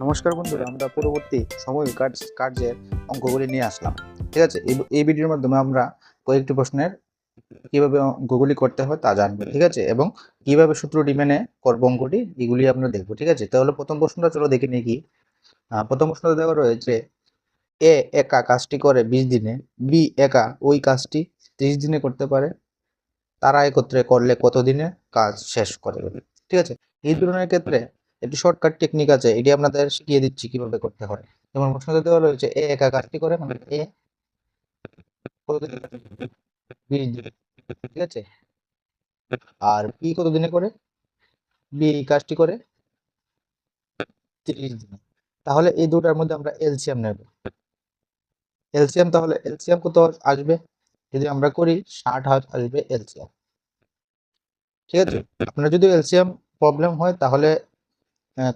নমস্কার বন্ধুরা, আমরা পরবর্তী সময় কার্য, কার্যের অঙ্কগুলি নিয়ে আসলাম। ঠিক আছে? এই- ভিডিওর মাধ্যমে আমরা কয়েকটি প্রশ্নের কীভাবে অঙ্কগুলি করতে হয় তা জানব, ঠিক আছে? এবং কীভাবে সূত্রটি মেনে করব অঙ্কটি, এগুলি আমরা দেখব, ঠিক আছে? তাহলে প্রথম প্রশ্নটা চলো দেখে নিই কি। প্রথম প্রশ্নটা দেওয়া রয়েছে, এ একা কাজটি করে বিশ দিনে, বি একা ওই কাজটি ত্রিশ দিনে করতে পারে, তারা একত্রে করলে কত দিনে কাজ শেষ করে? ঠিক আছে? এই ধরনের ক্ষেত্রে একটি শর্টকাট টেকনিক আছে, এটি আপনাদের শিখিয়ে দিচ্ছি কীভাবে করতে হয়। যেমন প্রশ্নতে দেওয়া রয়েছে, এ একা কাজটি করে মানে এ কতদিন ঠিক আছে? আর বি কত দিনে করে? বি কাজটি করে তিরিশ দিনে। তাহলে এই দুটার মধ্যে আমরা এলসিএম নেব। এলসিএম তাহলে এলসিএম কত আসবে? যদি আমরা করি ষাট হাজার আসবে এলসিএম ঠিক আছে? আপনার যদি এলসিএম প্রবলেম হয়, তাহলে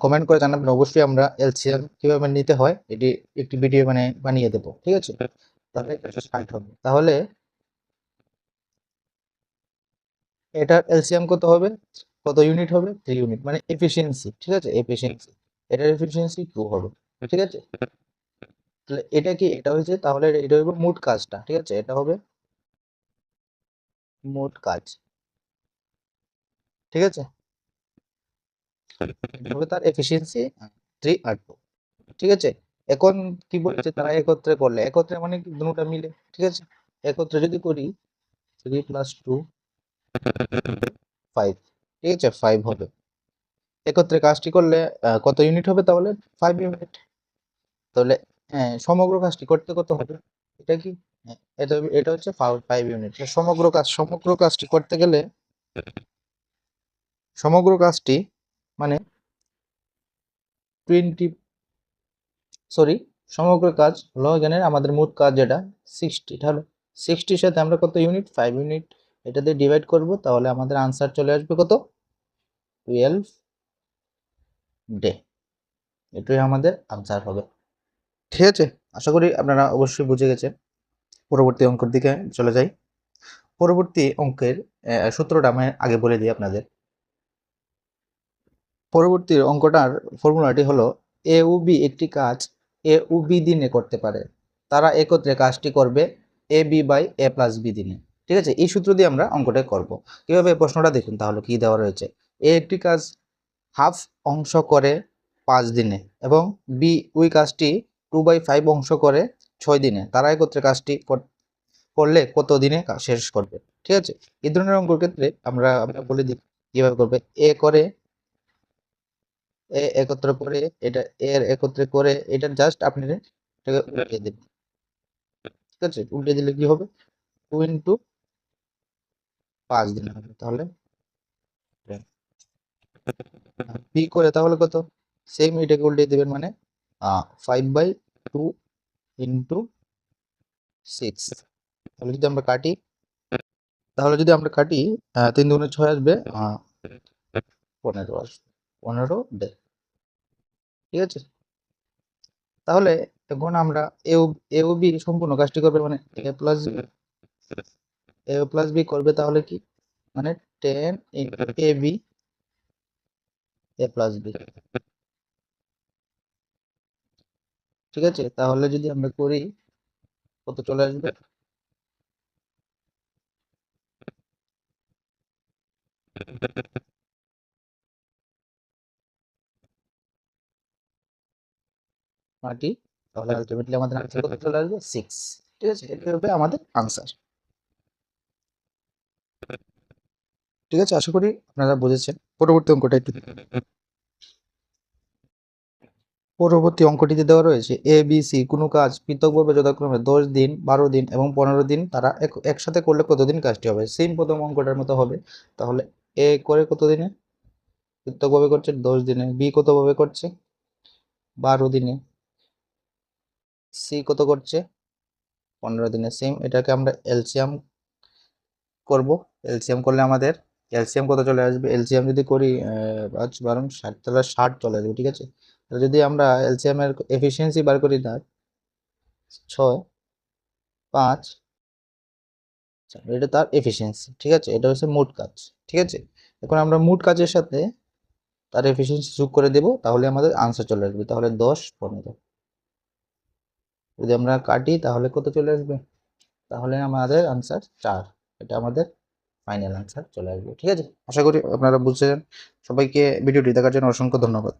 কমেন্ট করে জানাবেন। অবশ্যই আমরা এলসিএম কীভাবে নিতে হয়, এটি একটি ভিডিও মানে বানিয়ে দেবো, ঠিক আছে? তাহলে ষাট হবে। তাহলে এটার এলসিএম কত হবে? কত ইউনিট হবে? থ্রি ইউনিট মানে এফিসিয়েন্সি ঠিক আছে? এফিসিয়েন্সি এটার এফিসিয়েন্সি টু হবে, ঠিক আছে? তাহলে এটা কি, এটা হয়েছে, তাহলে এটা হবে মোট কাজটা, ঠিক আছে? এটা হবে মোট কাজ, ঠিক আছে? হবে তার এফিসিয়েন্সি থ্রি আর টু ঠিক আছে? এখন কি বলছে? তারা একত্রে করলে একত্রে মানে কি? দুটোটা মিলে ঠিক আছে? একত্রে যদি করি থ্রি প্লাস টু ফাইভ ঠিক আছে? ফাইভ হবে। একত্রে কাজটি করলে কত ইউনিট হবে তাহলে? ফাইভ ইউনিট তাহলে হ্যাঁ, সমগ্র কাজটি করতে কত হবে? এটা কি? হ্যাঁ, এটা এটা হচ্ছে ফাইভ ইউনিট সমগ্র কাজ সমগ্র কাজটি করতে গেলে সমগ্র কাজটি মানে টোয়েন্টি সরি সমগ্র কাজ হলো এখানে আমাদের মোট কাজ যেটা সিক্সটি তাহলে সিক্সটির সাথে আমরা কত ইউনিট ফাইভ ইউনিট এটা দিয়ে ডিভাইড করব, তাহলে আমাদের আনসার চলে আসবে কত? টুয়েলভ ডে এটাই আমাদের আনসার হবে। ঠিক আছে? আশা করি আপনারা অবশ্যই বুঝে গেছেন। পরবর্তী অঙ্কের দিকে চলে যাই। পরবর্তী অঙ্কের সূত্রটা আমি আগে বলে দিই আপনাদের। পরবর্তী অঙ্কটার ফর্মুলাটি হলো এ বি একটি কাজ এ বি দিনে করতে পারে। তারা একত্রে কাজটি করবে A B by A plus B দিনে। ঠিক আছে? এই সূত্র দিয়ে আমরা অঙ্কটা করব। কীভাবে? প্রশ্নটা দেখুন তাহলে কি দেওয়া রয়েছে। এ একটি কাজ হাফ অংশ করে পাঁচ দিনে এবং বি ওই কাজটি টু বাই ফাইভ অংশ করে ছয় দিনে। তারা একত্রে কাজটি কর- করলে কত দিনে শেষ করবে? ঠিক আছে? এই ধরনের অঙ্কের ক্ষেত্রে আমরা আমরা বলে দিই কীভাবে করবে? এ করে এ একত্র করে এটা এর একত্রে করে এটা জাস্ট আপনি এটাকে উল্টে দিন ঠিক আছে? উল্টে দিলে কি হবে? টু ইন্টু পাঁচ দিন হবে। তাহলে বি করে তাহলে কত? সেম এটাকে উল্টে দিবেন মানে five by two into six তাহলে যদি আমরা কাটি তাহলে যদি আমরা কাটি তিন দুগুণে ছয় আসবে পনেরো আসবে। পনেরো ডে ঠিক আছে? তাহলে এখন আমরা এ এ ও বি সম্পূর্ণ কাজটি করবে মানে A plus B A plus B করবে তাহলে কি? মানে ten A B A plus B ঠিক আছে? তাহলে যদি আমরা করি, কত চলে আসবে? মাটি তাহলে আলটিমেটলি আমাদের আনসার কত চলে আসবে সিক্স ঠিক আছে। এটা হবে আমাদের আনসার ঠিক আছে আশা করি আপনারা বুঝেছেন। পরবর্তী অঙ্কটা একটু। পরবর্তী অঙ্কটিতে দেওয়া রয়েছে এ বি সি কোনো কাজ পৃথকভাবে যথাক্রমে দশ দিন বারো দিন এবং পনেরো দিন তারা এক- একসাথে করলে কতদিন কাজটি হবে? সেম প্রথম অঙ্কটার মতো হবে। তাহলে এ করে কত দিনে পৃথকভাবে করছে দশ দিনে। বি কতভাবে করছে? বারো দিনে। সি কত করছে? পনেরো দিনের সেম এটাকে আমরা এলসিয়াম করব। এলসিয়াম করলে আমাদের এলসিয়াম কত চলে আসবে? এলসিয়াম যদি করি পাঁচ, বারো, ষাট, তাহলে ষাট চলে আসবে, ঠিক আছে? তাহলে যদি আমরা এলসিয়ামের এফিসিয়েন্সি বার করি তার, ছয়, পাঁচ এটা তার এফিসিয়েন্সি ঠিক আছে? এটা হচ্ছে মোট কাজ, ঠিক আছে? এখন আমরা মোট কাজের সাথে তার এফিসিয়েন্সি যোগ করে দেব, তাহলে আমাদের আনসার চলে আসবে, তাহলে দশ, পনেরো। যদি আমরা কাটি, তাহলে কত চলে আসবে? তাহলে আমাদের আনসার চার। এটা আমাদের ফাইনাল আনসার চলে আসবে। ঠিক আছে? আশা করি আপনারা বুঝছেন সবাইকে ভিডিওটি দেখার জন্য অসংখ্য ধন্যবাদ।